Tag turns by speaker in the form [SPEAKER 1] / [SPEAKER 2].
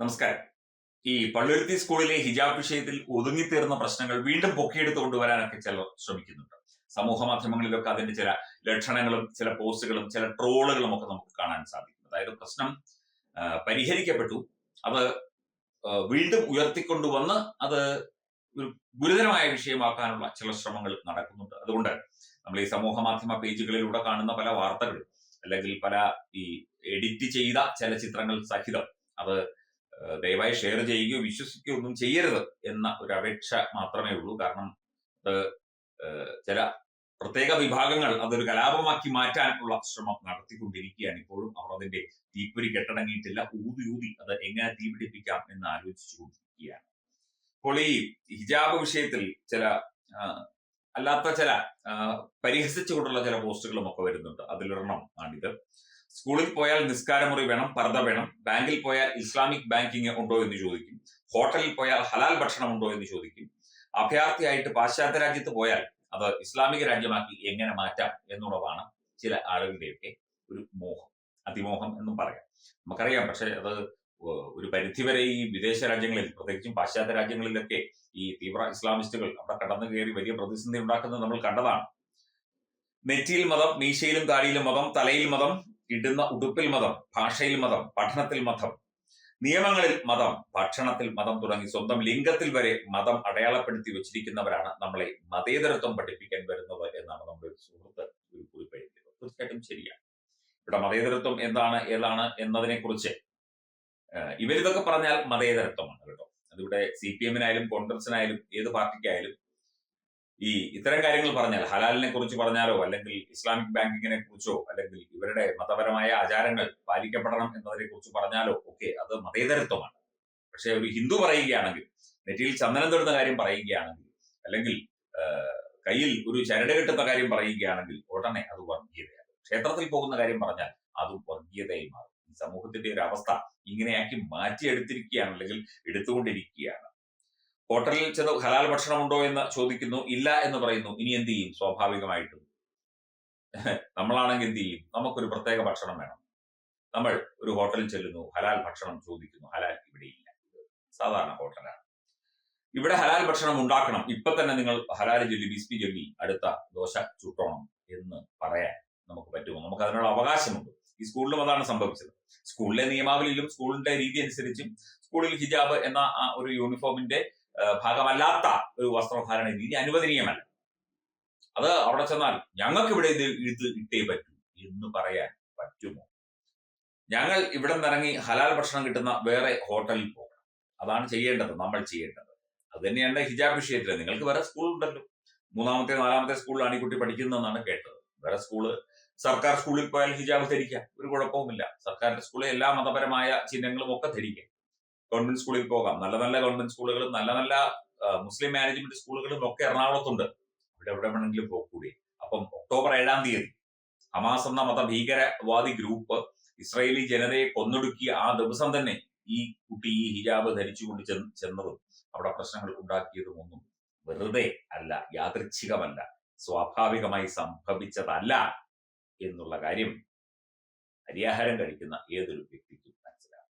[SPEAKER 1] നമസ്കാരം. ഈ പള്ളുരുത്തി സ്കൂളിലെ ഹിജാബ് വിഷയത്തിൽ ഒതുങ്ങിത്തീർന്ന പ്രശ്നങ്ങൾ വീണ്ടും പൊക്കിയെടുത്ത് കൊണ്ടുവരാനൊക്കെ ചിലർ ശ്രമിക്കുന്നുണ്ട്. സമൂഹ മാധ്യമങ്ങളിലൊക്കെ അതിന്റെ ചില ലക്ഷണങ്ങളും ചില പോസ്റ്റുകളും ചില ട്രോളുകളും ഒക്കെ നമുക്ക് കാണാൻ സാധിക്കും അതായത് പ്രശ്നം പരിഹരിക്കപ്പെട്ടു. അത് വീണ്ടും ഉയർത്തിക്കൊണ്ടുവന്ന് അത് ഒരു ഗുരുതരമായ വിഷയമാക്കാനുള്ള ചില ശ്രമങ്ങൾ നടക്കുന്നുണ്ട്. അതുകൊണ്ട് നമ്മൾ ഈ സമൂഹ മാധ്യമ പേജുകളിലൂടെ കാണുന്ന പല വാർത്തകളും അല്ലെങ്കിൽ പല ഈ എഡിറ്റ് ചെയ്ത ചില ചിത്രങ്ങൾ സഹിതം അത് ദയവായി ഷെയർ ചെയ്യുകയോ വിശ്വസിക്കുകയോ ഒന്നും ചെയ്യരുത് എന്ന ഒരു അപേക്ഷ മാത്രമേ ഉള്ളൂ. കാരണം അത് ചില പ്രത്യേക വിഭാഗങ്ങൾ അതൊരു കലാപമാക്കി മാറ്റാനുള്ള ശ്രമം നടത്തിക്കൊണ്ടിരിക്കുകയാണ്. ഇപ്പോഴും അവർ അതിന്റെ തീപ്പൊരി കെട്ടടങ്ങിയിട്ടില്ല. ഊതി ഊതി അത് എങ്ങനെ തീപിടിപ്പിക്കാം എന്ന് ആലോചിച്ചുകൊണ്ടിരിക്കുകയാണ്. അപ്പോൾ ഈ ഹിജാബ് വിഷയത്തിൽ ചില അല്ലാത്ത ചില പരിഹസിച്ചുകൊണ്ടുള്ള ചില പോസ്റ്റുകളും ഒക്കെ വരുന്നുണ്ട്. അതിലൊരെണ്ണം ആണിത്. സ്കൂളിൽ പോയാൽ നിസ്കാരമുറി വേണം പർദ്ദ വേണം. ബാങ്കിൽ പോയാൽ ഇസ്ലാമിക് ബാങ്കിങ് ഉണ്ടോ എന്ന് ചോദിക്കും. ഹോട്ടലിൽ പോയാൽ ഹലാൽ ഭക്ഷണം ഉണ്ടോ എന്ന് ചോദിക്കും. അഭയാർത്ഥിയായിട്ട് പാശ്ചാത്യ രാജ്യത്ത് പോയാൽ അത് ഇസ്ലാമിക രാജ്യമാക്കി എങ്ങനെ മാറ്റാം എന്നുള്ളതാണ് ചില ആളുകളുടെയൊക്കെ ഒരു മോഹം അതിമോഹം എന്നും പറയാം. നമുക്കറിയാം പക്ഷെ അത് ഒരു പരിധിവരെ ഈ വിദേശ രാജ്യങ്ങളിൽ പ്രത്യേകിച്ചും പാശ്ചാത്യ രാജ്യങ്ങളിലൊക്കെ ഈ തീവ്ര ഇസ്ലാമിസ്റ്റുകൾ അവിടെ കടന്നു കയറി വലിയ പ്രതിസന്ധി ഉണ്ടാക്കുന്നത് നമ്മൾ കണ്ടതാണ്. നെറ്റിയിൽ മതം മീശയിലും താടിയിലും മതം തലയിൽ മതം ഇടുന്ന ഉടുപ്പിൽ മതം ഭാഷയിൽ മതം പഠനത്തിൽ മതം നിയമങ്ങളിൽ മതം ഭക്ഷണത്തിൽ മതം തുടങ്ങി സ്വന്തം ലിംഗത്തിൽ വരെ മതം അടയാളപ്പെടുത്തി വെച്ചിരിക്കുന്നവരാണ് നമ്മളെ മതേതരത്വം പഠിപ്പിക്കാൻ വരുന്നത് എന്നാണ് നമ്മുടെ ഒരു സുഹൃത്ത് ഒരു കുറിപ്പ് എഴുതിയത് തീർച്ചയായിട്ടും ശരിയാണ്. ഇവിടെ മതേതരത്വം എന്താണ് ഏതാണ് എന്നതിനെ കുറിച്ച് ഇവരിതൊക്കെ പറഞ്ഞാൽ മതേതരത്വമാണ് കേട്ടോ. അതിവിടെ സി പി എമ്മിനായാലും കോൺഗ്രസിനായാലും ഏത് പാർട്ടിക്കായാലും ഈ ഇത്തരം കാര്യങ്ങൾ പറഞ്ഞാൽ ഹലാലിനെ കുറിച്ച് പറഞ്ഞാലോ അല്ലെങ്കിൽ ഇസ്ലാമിക് ബാങ്കിങ്ങിനെ കുറിച്ചോ അല്ലെങ്കിൽ ഇവരുടെ മതപരമായ ആചാരങ്ങൾ പാലിക്കപ്പെടണം എന്നതിനെ കുറിച്ച് പറഞ്ഞാലോ ഒക്കെ അത് മതേതരത്വമാണ്. പക്ഷെ ഒരു ഹിന്ദു പറയുകയാണെങ്കിൽ നെറ്റിയിൽ ചന്ദനം തൊടുന്ന കാര്യം പറയുകയാണെങ്കിൽ അല്ലെങ്കിൽ കയ്യിൽ ഒരു ചരട് കെട്ടുന്ന കാര്യം പറയുകയാണെങ്കിൽ ഉടനെ അത് വർഗീയതയാണ്. ക്ഷേത്രത്തിൽ പോകുന്ന കാര്യം പറഞ്ഞാൽ അതും വർഗീയതയായി മാറും. ഈ സമൂഹത്തിന്റെ ഒരു അവസ്ഥ ഇങ്ങനെയാക്കി മാറ്റിയെടുത്തിരിക്കുകയാണ് അല്ലെങ്കിൽ എടുത്തുകൊണ്ടിരിക്കുകയാണ്. ഹോട്ടലിൽ ചെന്ന് ഹലാൽ ഭക്ഷണം ഉണ്ടോ എന്ന് ചോദിക്കുന്നു ഇല്ല എന്ന് പറയുന്നു ഇനി എന്ത് ചെയ്യും? സ്വാഭാവികമായിട്ടും. നമ്മളാണെങ്കിൽ എന്ത് ചെയ്യും? നമുക്കൊരു പ്രത്യേക ഭക്ഷണം വേണം. നമ്മൾ ഒരു ഹോട്ടലിൽ ചെല്ലുന്നു ഹലാൽ ഭക്ഷണം ചോദിക്കുന്നു ഹലാൽ ഇവിടെ ഇല്ല. സാധാരണ ഹോട്ടലാണ്. ഇവിടെ ഹലാൽ ഭക്ഷണം ഉണ്ടാക്കണം. ഇപ്പൊ തന്നെ നിങ്ങൾ ഹലാൽ ചൊല്ലി ബിസ്പി ചൊല്ലി അടുത്ത ദോശ ചുട്ടോണം എന്ന് പറയാൻ നമുക്ക് പറ്റുമോ? നമുക്ക് അതിനുള്ള അവകാശമുണ്ട്. ഈ സ്കൂളിലും അതാണ് സംഭവിച്ചത്. സ്കൂളിലെ നിയമാവലിയിലും സ്കൂളിന്റെ രീതി അനുസരിച്ചും സ്കൂളിൽ ഹിജാബ് എന്ന ഒരു യൂണിഫോമിന്റെ ഭാഗമല്ലാത്ത ഒരു വസ്ത്രധാരണ രീതി അനുവദനീയമല്ല. അത് അവിടെ ചെന്നാൽ ഞങ്ങൾക്ക് ഇവിടെ ഇത് ഇത് ഇട്ടേ പറ്റൂ എന്ന് പറയാൻ പറ്റുമോ? ഞങ്ങൾ ഇവിടെ നിന്നിറങ്ങി ഹലാൽ ഭക്ഷണം കിട്ടുന്ന വേറെ ഹോട്ടലിൽ പോകണം. അതാണ് ചെയ്യേണ്ടത് നമ്മൾ ചെയ്യേണ്ടത്. അത് തന്നെയാണ് ഹിജാബ് വിഷയത്തിൽ നിങ്ങൾക്ക് വേറെ സ്കൂൾ ഉണ്ടല്ലോ. മൂന്നാമത്തെ നാലാമത്തെ സ്കൂളിലാണ് ഈ കുട്ടി പഠിക്കുന്നതെന്നാണ് കേട്ടത്. വേറെ സ്കൂൾ സർക്കാർ സ്കൂളിൽ പോയാൽ ഹിജാബ് ധരിക്കാം. ഒരു കുഴപ്പവുമില്ല. സർക്കാരിന്റെ സ്കൂളിൽ എല്ലാ മതപരമായ ചിഹ്നങ്ങളും ഒക്കെ ധരിക്കാം. ഗവൺമെന്റ് സ്കൂളിൽ പോകാം. നല്ല നല്ല ഗവൺമെന്റ് സ്കൂളുകളും നല്ല നല്ല മുസ്ലിം മാനേജ്മെന്റ് സ്കൂളുകളും ഒക്കെ എറണാകുളത്തുണ്ട്. ഇവിടെ എവിടെ വേണമെങ്കിലും പോകൂടി അപ്പം ഒക്ടോബർ ഏഴാം തീയതി ഹമാസ് എന്ന മതഭീകരവാദി ഗ്രൂപ്പ് ഇസ്രയേലി ജനതയെ കൊന്നൊടുക്കിയ ആ ദിവസം തന്നെ ഈ കുട്ടി ഈ ഹിജാബ് ധരിച്ചുകൊണ്ട് ചെന്ന് ചെന്നതും അവിടെ പ്രശ്നങ്ങൾ ഉണ്ടാക്കിയതും ഒന്നും വെറുതെ അല്ല യാദൃച്ഛികമല്ല സ്വാഭാവികമായി സംഭവിച്ചതല്ല എന്നുള്ള കാര്യം അരിയാഹാരം കഴിക്കുന്ന ഏതൊരു വ്യക്തിക്കും മനസ്സിലാവും.